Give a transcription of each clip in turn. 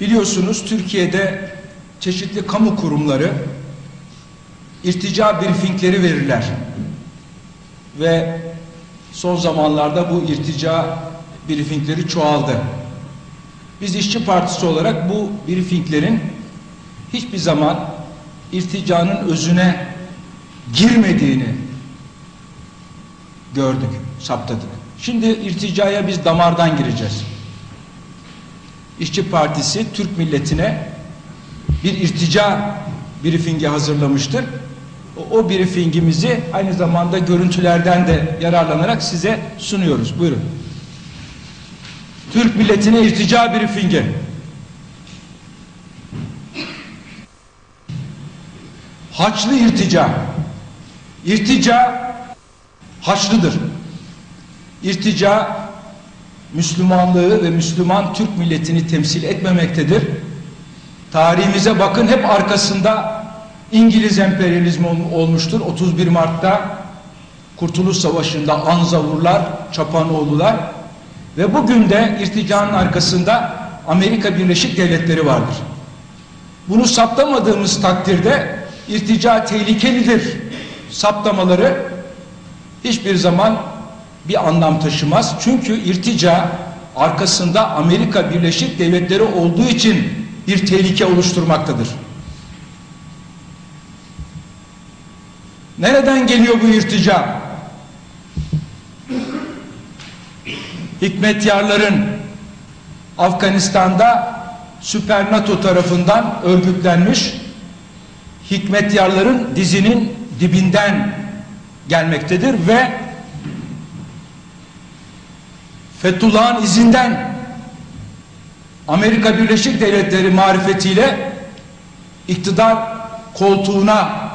Biliyorsunuz Türkiye'de çeşitli kamu kurumları irtica briefingleri verirler. Ve son zamanlarda bu irtica briefingleri çoğaldı. Biz İşçi Partisi olarak bu briefinglerin hiçbir zaman irticanın özüne girmediğini gördük, saptadık. Şimdi irticaya biz damardan gireceğiz. İşçi Partisi Türk milletine bir irtica briefingi hazırlamıştır. O, o briefingimizi aynı zamanda görüntülerden de yararlanarak size sunuyoruz. Buyurun. Türk milletine irtica briefingi. Haçlı irtica. İrtica haçlıdır. İrtica Müslümanlığı ve Müslüman Türk milletini temsil etmemektedir. Tarihimize bakın hep arkasında İngiliz emperyalizmi olmuştur. 31 Mart'ta Kurtuluş Savaşı'nda Anzavurlar, Çapanoğlular ve bugün de irticanın arkasında Amerika Birleşik Devletleri vardır. Bunu saptamadığımız takdirde irtica tehlikelidir saptamaları hiçbir zaman bir anlam taşımaz. Çünkü irtica arkasında Amerika Birleşik Devletleri olduğu için bir tehlike oluşturmaktadır. Nereden geliyor bu irtica? Hikmetyarların Afganistan'da Süper NATO tarafından örgütlenmiş hikmetyarların dizinin dibinden gelmektedir ve Fethullah'ın izinden Amerika Birleşik Devletleri marifetiyle iktidar koltuğuna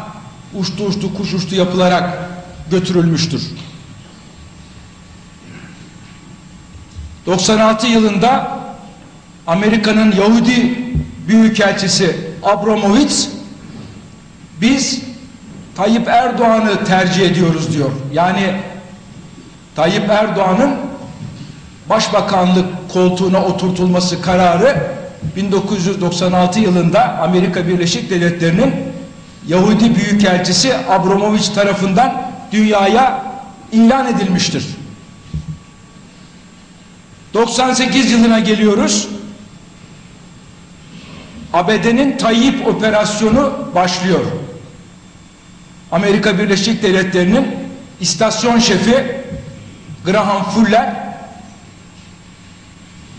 uçtu uçtu kuş uçtu yapılarak götürülmüştür. 96 yılında Amerika'nın Yahudi Büyükelçisi Abramovich biz Tayyip Erdoğan'ı tercih ediyoruz diyor. Yani Tayyip Erdoğan'ın başbakanlık koltuğuna oturtulması kararı 1996 yılında Amerika Birleşik Devletleri'nin Yahudi Büyükelçisi Abramovich tarafından dünyaya ilan edilmiştir. 98 yılına geliyoruz. ABD'nin Tayyip operasyonu başlıyor. Amerika Birleşik Devletleri'nin istasyon şefi Graham Fuller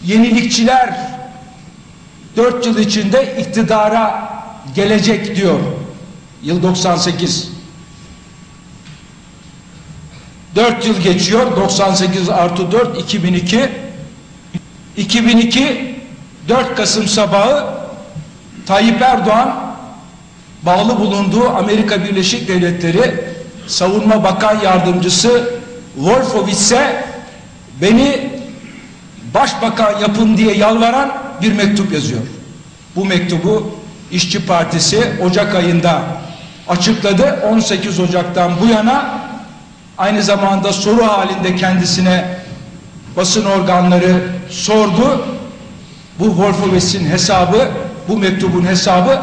yenilikçiler dört yıl içinde iktidara gelecek diyor. Yıl 98. Dört yıl geçiyor. 98 artı 4 2002. 2002 4 Kasım sabahı Tayyip Erdoğan bağlı bulunduğu Amerika Birleşik Devletleri Savunma Bakan Yardımcısı Wolfowitz'e beni başbakan yapın diye yalvaran bir mektup yazıyor. Bu mektubu İşçi Partisi Ocak ayında açıkladı. 18 Ocak'tan bu yana aynı zamanda soru halinde kendisine basın organları sordu. Bu Wolfowitz'in hesabı, bu mektubun hesabı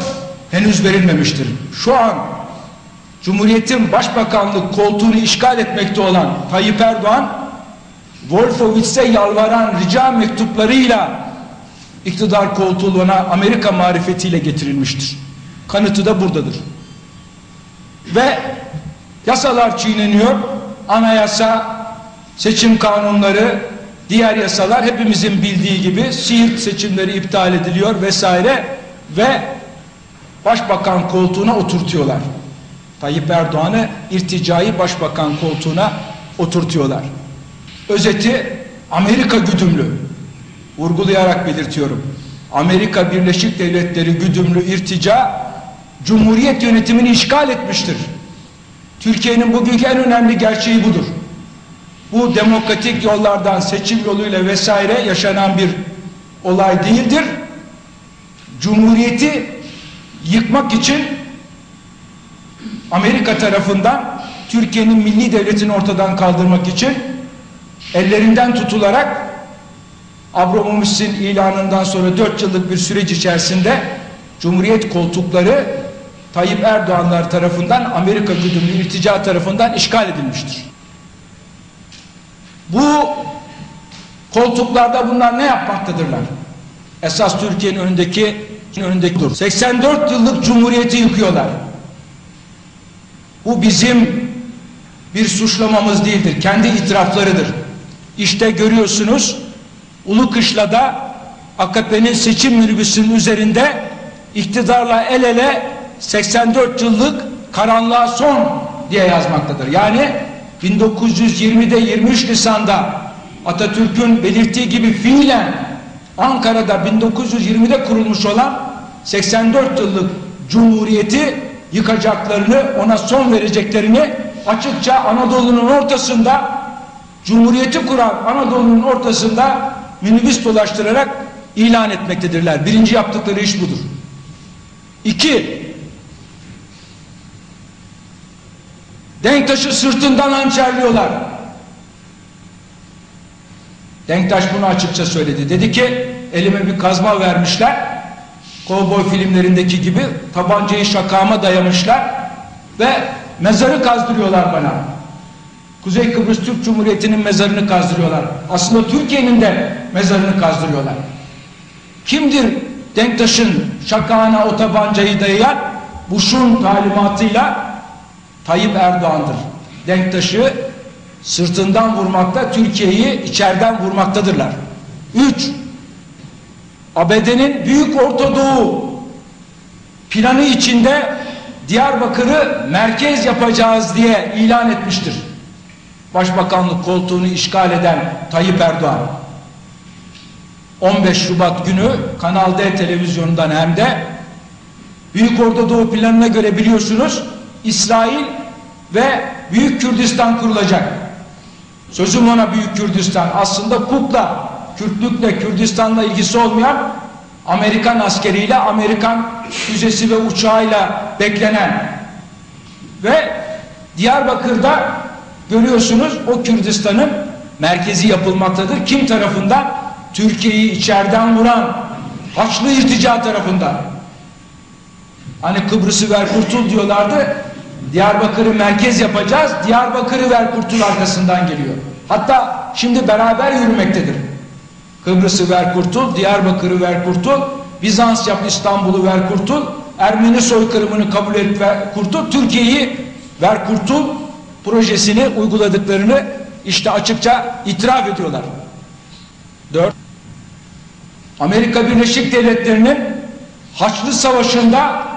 henüz verilmemiştir. Şu an Cumhuriyet'in başbakanlık koltuğunu işgal etmekte olan Tayyip Erdoğan Wolfowitz'e yalvaran rica mektuplarıyla iktidar koltuğuna Amerika marifetiyle getirilmiştir. Kanıtı da buradadır. Ve yasalar çiğneniyor. Anayasa, seçim kanunları, diğer yasalar hepimizin bildiği gibi Siirt seçimleri iptal ediliyor vesaire ve başbakan koltuğuna oturtuyorlar. Tayyip Erdoğan'ı irticai başbakan koltuğuna oturtuyorlar. Özeti Amerika güdümlü. Vurgulayarak belirtiyorum. Amerika Birleşik Devletleri güdümlü irtica Cumhuriyet yönetimini işgal etmiştir. Türkiye'nin bugünkü en önemli gerçeği budur. Bu demokratik yollardan seçim yoluyla vesaire yaşanan bir olay değildir. Cumhuriyeti yıkmak için Amerika tarafından Türkiye'nin milli devletini ortadan kaldırmak için ellerinden tutularak Abramovich'in ilanından sonra 4 yıllık bir süreç içerisinde Cumhuriyet koltukları Tayyip Erdoğanlar tarafından Amerika güdümlü irtica tarafından işgal edilmiştir. Bu koltuklarda bunlar ne yapmaktadırlar? Esas Türkiye'nin önündeki önündeki dur. 84 yıllık cumhuriyeti yıkıyorlar. Bu bizim bir suçlamamız değildir. Kendi itiraflarıdır. İşte görüyorsunuz Ulu Kışla'da AKP'nin seçim minibüsünün üzerinde iktidarla el ele 84 yıllık karanlığa son diye yazmaktadır. Yani 1920'de 23 Nisan'da Atatürk'ün belirttiği gibi fiilen Ankara'da 1920'de kurulmuş olan 84 yıllık cumhuriyeti yıkacaklarını, ona son vereceklerini açıkça Anadolu'nun ortasında cumhuriyeti kuran Anadolu'nun ortasında minibüs dolaştırarak ilan etmektedirler. Birinci yaptıkları iş budur. İki, Denktaş'ı sırtından hançerliyorlar. Denktaş bunu açıkça söyledi. Dedi ki elime bir kazma vermişler. Kovboy filmlerindeki gibi tabancayı şakağıma dayamışlar ve mezarı kazdırıyorlar bana. Kuzey Kıbrıs Türk Cumhuriyeti'nin mezarını kazdırıyorlar. Aslında Türkiye'nin de mezarını kazdırıyorlar. Kimdir Denktaş'ın şakağına o tabancayı dayayan? Bush'un talimatıyla Tayyip Erdoğan'dır. Denktaş'ı sırtından vurmakta, Türkiye'yi içeriden vurmaktadırlar. Üç, ABD'nin Büyük Ortadoğu planı içinde Diyarbakır'ı merkez yapacağız diye ilan etmiştir. Başbakanlık koltuğunu işgal eden Tayyip Erdoğan. 15 Şubat günü Kanal D televizyonundan hem de Büyük Ortadoğu planına göre biliyorsunuz İsrail ve Büyük Kürdistan kurulacak. Sözüm ona Büyük Kürdistan aslında kukla, Kürtlükle, Kürdistan'la ilgisi olmayan Amerikan askeriyle, Amerikan füzesi ve uçağıyla beklenen ve Diyarbakır'da görüyorsunuz o Kürdistan'ın merkezi yapılmaktadır. Kim tarafından? Türkiye'yi içeriden vuran Haçlı irtica tarafından. Hani Kıbrıs'ı ver kurtul diyorlardı. Diyarbakır'ı merkez yapacağız. Diyarbakır'ı ver kurtul arkasından geliyor. Hatta şimdi beraber yürümektedir. Kıbrıs'ı ver kurtul, Diyarbakır'ı ver kurtul, Bizans yap İstanbul'u ver kurtul, Ermeni soykırımını kabul et ver kurtul, Türkiye'yi ver kurtul projesini uyguladıklarını işte açıkça itiraf ediyorlar. Dört. Amerika Birleşik Devletleri'nin Haçlı Savaşı'nda